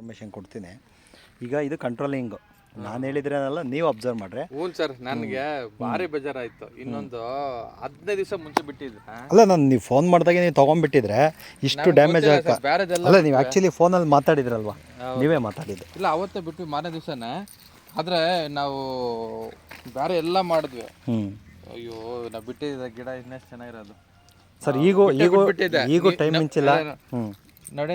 Information ಕೊಡ್ತೀನಿ. ಈಗ ಇದು ಕಂಟ್ರೋಲಿಂಗು ನಾನು ಹೇಳಿದ್ರೇನಲ್ಲ ನೀವು ಅಬ್ಸರ್ವ್ ಮಾಡ್ರೆ. ಹ್ಞೂ ಸರ್ ನನಗೆ ಭಾರಿ ಬೇಜಾರಾಯಿತು. ಇನ್ನೊಂದು ಹದಿನೈದು ದಿವಸ ಮುಂಚೆ ಬಿಟ್ಟಿದ್ರೆ ಅಲ್ಲ ನಾನು ನೀವು ಫೋನ್ ಮಾಡಿದಾಗ ನೀವು ತೊಗೊಂಡ್ಬಿಟ್ಟಿದ್ರೆ ಇಷ್ಟು ಡ್ಯಾಮೇಜ್ ಆಗ ಬೇರೆದೆಲ್ಲ ಅಲ್ಲ ನೀವು ಆ್ಯಕ್ಚುಲಿ ಫೋನಲ್ಲಿ ಮಾತಾಡಿದ್ರಲ್ವಾ? ನೀವೇ ಮಾತಾಡಿದ್ದು. ಇಲ್ಲ ಅವತ್ತೇ ಬಿಟ್ಟು ಮಾರನೇ ದಿವಸನೇ. ಆದರೆ ನಾವು ಬೇರೆ ಎಲ್ಲ ಮಾಡಿದ್ವಿ. ಹ್ಞೂ ಅಯ್ಯೋ ನಾವು ಬಿಟ್ಟಿದ್ದ ಗಿಡ ಇನ್ನೆಷ್ಟು ಚೆನ್ನಾಗಿರೋದು. ಸರ್ ಈಗ ಈಗ ಈಗ ಟೈಮ್ ಮಿಂಚಿಲ್ಲ ಹ್ಞೂ ನೋಡಿ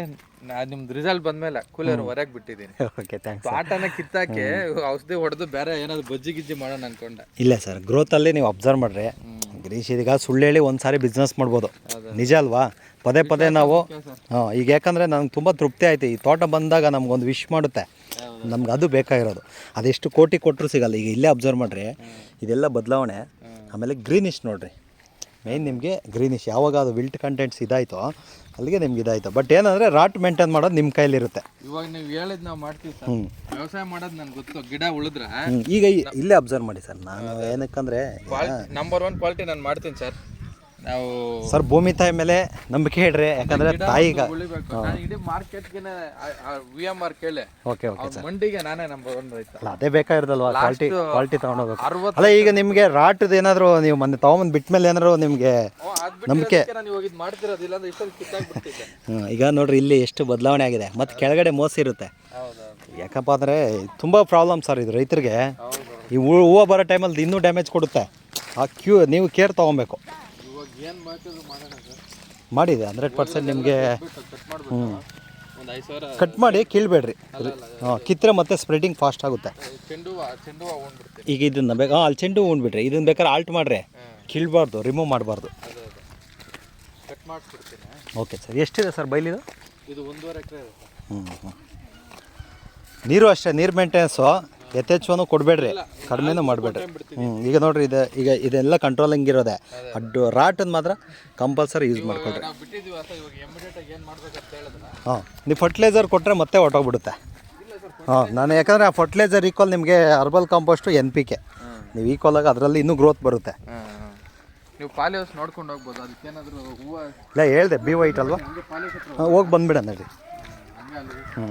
ನಿಮ್ದು ರಿಸಲ್ಟ್ ಬಂದ್ಮೇಲೆ ಕೂಲರ್ ಹೊರಗೆ ಬಿಟ್ಟಿದ್ದೀನಿ ಓಕೆ ಥ್ಯಾಂಕ್ಸ್ ಆಟನ ಕಿತ್ತಾಕೆ ಔಷಧಿ ಹೊಡೆದು ಬೇರೆ ಏನಾದ್ರು ಬಜ್ಜಿ ಗಿಜ್ಜಿ ಮಾಡೋಣ ಅನ್ಕೊಂಡೆ. ಇಲ್ಲ ಸರ್ ಗ್ರೋತಲ್ಲಿ ನೀವು ಅಬ್ಸರ್ವ್ ಮಾಡ್ರಿ. ಗಿರೀಶ್ ಇದೀಗ ಸುಳ್ಳು ಹೇಳಿ ಒಂದು ಸಾರಿ ಬಿಸ್ನೆಸ್ ಮಾಡ್ಬೋದು ನಿಜ ಅಲ್ವಾ? ಪದೇ ಪದೇ ನಾವು ಹಾಂ ಈಗ ಯಾಕಂದರೆ ನನಗೆ ತುಂಬ ತೃಪ್ತಿ ಆಯ್ತು. ಈ ತೋಟ ಬಂದಾಗ ನಮ್ಗೊಂದು ವಿಶ್ ಮಾಡುತ್ತೆ. ನಮ್ಗೆ ಅದು ಬೇಕಾಗಿರೋದು. ಅದೆಷ್ಟು ಕೋಟಿ ಕೊಟ್ಟರು ಸಿಗಲ್ಲ. ಈಗ ಇಲ್ಲೇ ಅಬ್ಸರ್ವ್ ಮಾಡ್ರಿ. ಇದೆಲ್ಲ ಬದಲಾವಣೆ. ಆಮೇಲೆ ಗ್ರೀನಿಶ್ ನೋಡ್ರಿ. ಮೇಯ್ನ್ ನಿಮಗೆ ಗ್ರೀನಿಶ್ ಯಾವಾಗ ಅದು ವಿಲ್ಟ್ ಕಂಟೆಂಟ್ಸ್ ಇದಾಯಿತೋ ಅಲ್ಲಿಗೆ ನಿಮ್ಗೆ ಇದಾಯಿತು. ಬಟ್ ಏನಂದರೆ ರಾಟ್ ಮೇಂಟೈನ್ ಮಾಡೋದು ನಿಮ್ಮ ಕೈಲಿರುತ್ತೆ. ಇವಾಗ ನೀವು ಹೇಳಿದ್ ನಾವು ಮಾಡ್ತೀವಿ ಸರ್. ವ್ಯವಸಾಯ ಮಾಡೋದು ನನ್ಗೆ ಗೊತ್ತು. ಗಿಡ ಉಳಿದ್ರೆ ಈಗ ಇಲ್ಲೇ ಅಬ್ಸರ್ವ್ ಮಾಡಿ ಸರ್. ನಾನು ಏನಕ್ಕಂದರೆ ನಂಬರ್ ಒನ್ ಕ್ವಾಲಿಟಿ ನಾನು ಮಾಡ್ತೀನಿ ಸರ್. ನಾವು ಸರ್ ಭೂಮಿ ತಾಯಿ ಮೇಲೆ ನಂಬಿಕೆ ಇಡ್ರಿ ಯಾಕಂದ್ರೆ ತಾಯಿ ಇಡೀ ವಿ ಎಂ ಆರ್ ಕೇಳಿ ಓಕೆ ಓಕೆ ಸರ್. ಮಂಡಿಗೆ ನಾನೇ ನಂಬರ್ ಒನ್ ರೈತ. ಅಲ್ಲ ಅದೇ ಬೇಕಾಗಿರೋದಲ್ವಾ? ಕ್ವಾಲಿಟಿ ಕ್ವಾಲಿಟಿ ತೊಗೊಂಡೋಗ್ಬೇಕು ಅಲ್ಲ ಈಗ ನಿಮಗೆ ರಾಟದ ಏನಾದರೂ ನೀವು ಮೊನ್ನೆ ತೊಗೊಂಬಂದು ಬಿಟ್ಟ ಮೇಲೆ ಏನಾದ್ರು ನಿಮಗೆ ನಂಬಿಕೆ ಈಗ ನೋಡ್ರಿ ಇಲ್ಲಿ ಎಷ್ಟು ಬದಲಾವಣೆ ಆಗಿದೆ. ಮತ್ತು ಕೆಳಗಡೆ ಮೋಸ ಇರುತ್ತೆ. ಯಾಕಪ್ಪ ಅಂದರೆ ತುಂಬ ಪ್ರಾಬ್ಲಮ್ ಸರ್ ಇದು ರೈತರಿಗೆ. ಈ ಹೂವು ಬರೋ ಟೈಮಲ್ಲಿ ಇನ್ನೂ ಡ್ಯಾಮೇಜ್ ಕೊಡುತ್ತೆ. ಆ ಕ್ಯೂ ನೀವು ಕೇರ್ ತೊಗೊಬೇಕು. ಏನು ಮಾಡ್ತಿದ್ರು ಮಾಡೋಣ ಸರ್? ಮಾಡಿದೆ ಹಂಡ್ರೆಡ್ ಪರ್ಸೆಂಟ್ ನಿಮಗೆ ಕಟ್ ಮಾಡ್ಬಿಟ್ಟು ಒಂದು ಐದು ಸಾವಿರ ಕಟ್ ಮಾಡಿ ಕೀಳ್ಬೇಡ್ರಿ. ಹಾಂ ಕಿತ್ತರೆ ಮತ್ತೆ ಸ್ಪ್ರೆಡಿಂಗ್ ಫಾಸ್ಟ್ ಆಗುತ್ತೆ. ಚೆಂಡು ಹೂವ ಚೆಂಡು ಹೂವ ಉಂಡ್ಬಿಡ್ತೀನಿ ಈಗ ಇದನ್ನ ಬೇಕು? ಹಾಂ ಅಲ್ಲಿ ಚೆಂಡು ಉಂಡ್ಬಿಟ್ರಿ ಇದನ್ನ ಬೇಕಾದ್ರೆ ಆಲ್ಟ್ ಮಾಡ್ರಿ. ಕೀಳ್ಬಾರ್ದು ರಿಮೂವ್ ಮಾಡಬಾರ್ದು. ಅದೇ ಅದೇ. ಕಟ್ ಮಾಡಿಸ್ಬಿಡ್ತೀನಿ ಓಕೆ ಸರ್. ಎಷ್ಟಿದೆ ಸರ್ ಬೈಲಿದು ಇದು? ಒಂದೂವರೆ ಎಕರೆ ಹ್ಞೂ ಹ್ಞೂ ನೀರು ಅಷ್ಟೇ ನೀರು ಮೇಂಟೆನೆನ್ಸು ಯಥೇಚ್ಛವೂ ಕೊಡಬೇಡ್ರಿ. ಕಡಿಮೆನೂ ಮಾಡಬೇಡ್ರಿ. ಹ್ಞೂ ಈಗ ನೋಡ್ರಿ ಇದು ಈಗ ಇದೆಲ್ಲ ಕಂಟ್ರೋಲಿಂಗ್ ಇರೋದೆ. ಅಡ್ಡು ರಾಟನ್ನು ಮಾತ್ರ ಕಂಪಲ್ಸರಿ ಯೂಸ್ ಮಾಡ್ಕೊಳ್ರಿ. ಆಗಿ ಹಾಂ ನೀವು ಫರ್ಟಿಲೈಸರ್ ಕೊಟ್ಟರೆ ಮತ್ತೆ ಹೊಟ್ಟೋಗ್ಬಿಡುತ್ತೆ ಹಾಂ ನಾನು ಯಾಕಂದರೆ ಆ ಫರ್ಟಿಲೈಸರ್ ಈಕ್ವಲ್ ನಿಮಗೆ herbal compost N P K ನೀವು ಈಕ್ವಲಾಗಿ ಅದರಲ್ಲಿ ಇನ್ನೂ ಗ್ರೋತ್ ಬರುತ್ತೆ. ನೀವು ಪಾಲಿ ಹೌಸ್ ನೋಡ್ಕೊಂಡು ಹೋಗ್ಬೋದು ಅದಕ್ಕೇನಾದರೂ ಹೂವು ಇಲ್ಲ ಹೇಳ್ದೆ ಬಿ ವೈಟ್ ಅಲ್ವಾ? ಹಂಗೆ ಬಂದ್ಬಿಡ ನಡಿ. ಹ್ಞೂ